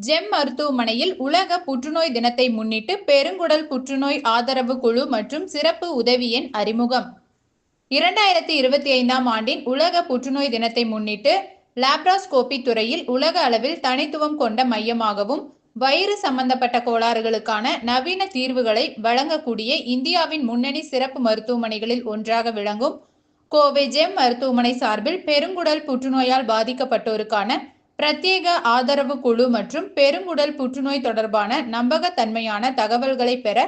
GeM மருத்துவமனையில் உலக புற்றுநோய் தினத்தை முன்னிட்டு பெருங்குடல் புற்றுநோய் ஆதரவு குழு மற்றும் சிறப்பு உதவி எண் அறிமுகம். இரண்டாயிரத்தி இருபத்தி ஐந்தாம் ஆண்டின் உலக புற்றுநோய் தினத்தை முன்னிட்டு லாப்ராஸ்கோபி துறையில் உலக அளவில் தனித்துவம் கொண்ட மையமாகவும் வயிறு சம்பந்தப்பட்ட கோளாறுகளுக்கான நவீன தீர்வுகளை வழங்கக்கூடிய இந்தியாவின் முன்னணி சிறப்பு மருத்துவமனைகளில் ஒன்றாக விளங்கும் கோவை ஜெம் மருத்துவமனை சார்பில் பெருங்குடல் புற்றுநோயால் பாதிக்கப்பட்டோருக்கான பிரத்யேக ஆதரவு குழு மற்றும் பெருங்குடல் புற்றுநோய் தொடர்பான நம்பகத்தன்மையான தகவல்களை பெற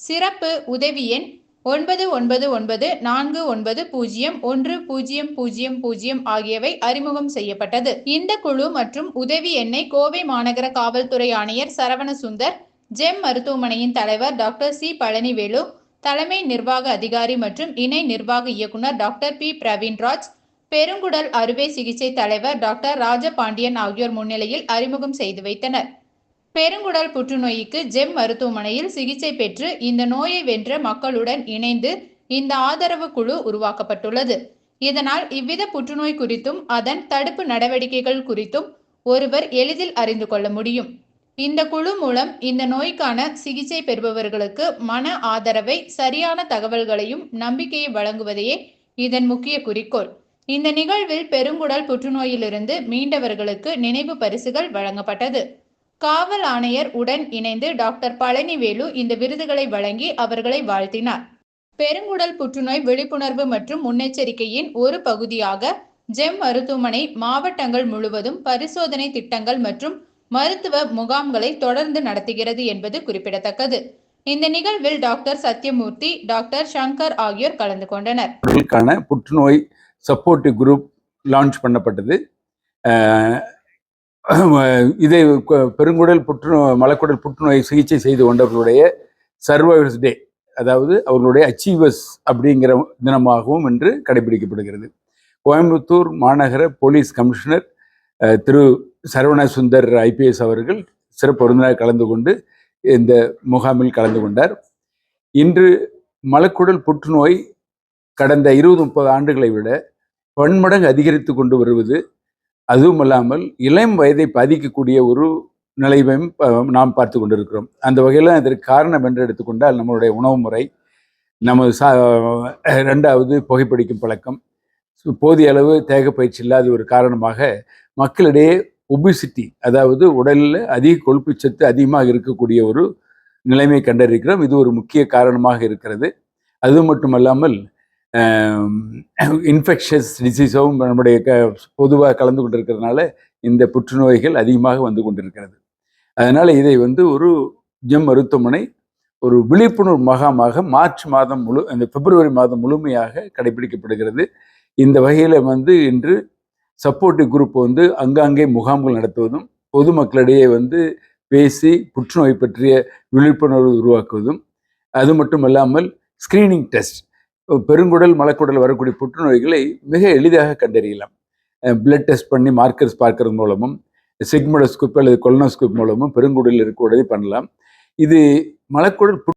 சிறப்பு உதவி எண் ஒன்பது ஒன்பது ஒன்பது நான்கு ஒன்பது பூஜ்ஜியம் ஒன்று பூஜ்ஜியம் பூஜ்ஜியம் பூஜ்ஜியம் ஆகியவை அறிமுகம் செய்யப்பட்டது. இந்த குழு மற்றும் உதவி எண்ணை கோவை மாநகர காவல்துறை ஆணையர் சரவண சுந்தர் ஜெம் மருத்துவமனையின் தலைவர் டாக்டர் சி பழனிவேலு தலைமை நிர்வாக அதிகாரி மற்றும் இணை நிர்வாக இயக்குனர் டாக்டர் பி பிரவீன்ராஜ் பெருங்குடல் அறுவை சிகிச்சை தலைவர் டாக்டர் ராஜபாண்டியன் ஆகியோர் முன்னிலையில் அறிமுகம் செய்து வைத்தனர். பெருங்குடல் புற்றுநோய்க்கு ஜெம் மருத்துவமனையில் சிகிச்சை பெற்று இந்த நோயை வென்ற மக்களுடன் இணைந்து இந்த ஆதரவு குழு உருவாக்கப்பட்டுள்ளது. இதனால் இவ்வித புற்றுநோய் குறித்தும் அதன் தடுப்பு நடவடிக்கைகள் குறித்தும் ஒருவர் எளிதில் அறிந்து கொள்ள முடியும். இந்த குழு மூலம் இந்த நோய்க்கான சிகிச்சை பெறுபவர்களுக்கு மன ஆதரவை சரியான தகவல்களையும் நம்பிக்கையை வழங்குவதையே இதன் முக்கிய குறிக்கோள். இந்த நிகழ்வில் பெருங்குடல் புற்றுநோயிலிருந்து மீண்டவர்களுக்கு நினைவு பரிசுகள் வழங்கப்பட்டது. காவல் ஆணையர் உடன் இணைந்து டாக்டர் பழனிவேலு இந்த விருதுகளை வழங்கி அவர்களை வாழ்த்தினார். பெருங்குடல் புற்றுநோய் விழிப்புணர்வு மற்றும் முன்னெச்சரிக்கையின் ஒரு பகுதியாக ஜெம் மருத்துவமனை மாவட்டங்கள் முழுவதும் பரிசோதனை திட்டங்கள் மற்றும் மருத்துவ முகாம்களை தொடர்ந்து நடத்துகிறது என்பது குறிப்பிடத்தக்கது. இந்த நிகழ்வில் டாக்டர் சத்யமூர்த்தி டாக்டர் சங்கர் ஆகியோர் கலந்து கொண்டனர். புற்றுநோய் சப்போர்ட் குரூப் லான்ச் பண்ணப்பட்டது. இதை பெருங்குடல் புற்றுநோய் மலக்குடல் புற்றுநோய் சிகிச்சை செய்து கொண்டவர்களுடைய சர்வைவர்ஸ் டே அதாவது அவர்களுடைய அச்சீவர்ஸ் அப்படிங்கிற தினமாகவும் இன்று கடைபிடிக்கப்படுகிறது. கோயம்புத்தூர் மாநகர police commissioner Thiru Saravana Sundar IPS அவர்கள் சிறப்பு விருந்தினர் கலந்து கொண்டு இந்த முகாமில் கலந்து கொண்டார். இன்று மலக்குடல் புற்றுநோய் கடந்த இருபது முப்பது ஆண்டுகளை விட பன்மடங்கு அதிகரித்து கொண்டு வருவது அதுவும் அல்லாமல் இளம் வயதை பாதிக்கக்கூடிய ஒரு நிலைமையும் நாம் பார்த்து கொண்டிருக்கிறோம். அந்த வகையில் அதற்கு காரணம் என்று எடுத்துக்கொண்டால் நம்மளுடைய உணவு முறை நமது சா ரெண்டாவது புகைப்பிடிக்கும் பழக்கம். போதிய அளவு தேகப்பயிற்சி இல்லாத ஒரு காரணமாக மக்களிடையே ஒபிசிட்டி அதாவது உடலில் அதிக கொழுப்பு சத்து அதிகமாக இருக்கக்கூடிய ஒரு நிலைமை கண்டறிக்கிறோம் இது ஒரு முக்கிய காரணமாக இருக்கிறது. அது மட்டுமல்லாமல் இன்ஃபெக்ஷஸ் டிசீஸும் நம்முடைய க பொதுவாக கலந்து கொண்டிருக்கிறதுனால இந்த புற்றுநோய்கள் அதிகமாக வந்து கொண்டிருக்கிறது. அதனால் இதை வந்து ஒரு ஜெம் மருத்துவமனை ஒரு விழிப்புணர்வு முகாமாக மார்ச் மாதம் முழு அந்த பிப்ரவரி மாதம் முழுமையாக கடைபிடிக்கப்படுகிறது. இந்த வகையில் வந்து இன்று சப்போர்ட்டிவ் குரூப் வந்து அங்காங்கே முகாம்கள் நடத்துவதும் பொதுமக்களிடையே வந்து பேசி புற்றுநோய் பற்றிய விழிப்புணர்வு உருவாக்குவதும் அது மட்டும் இல்லாமல் ஸ்க்ரீனிங் டெஸ்ட் பெருங்குடல் மலக்குடல் வரக்கூடிய புற்றுநோய்களை மிக எளிதாக கண்டறியலாம். பிளட் டெஸ்ட் பண்ணி மார்க்கர்ஸ் பார்க்கறது மூலமும் சிக்மடோஸ்கோப் அல்லது கொலனோஸ்கோப் மூலமும் பெருங்குடலில் இருக்கக்கூடியதை பண்ணலாம். இது மலக்குடல் புற்று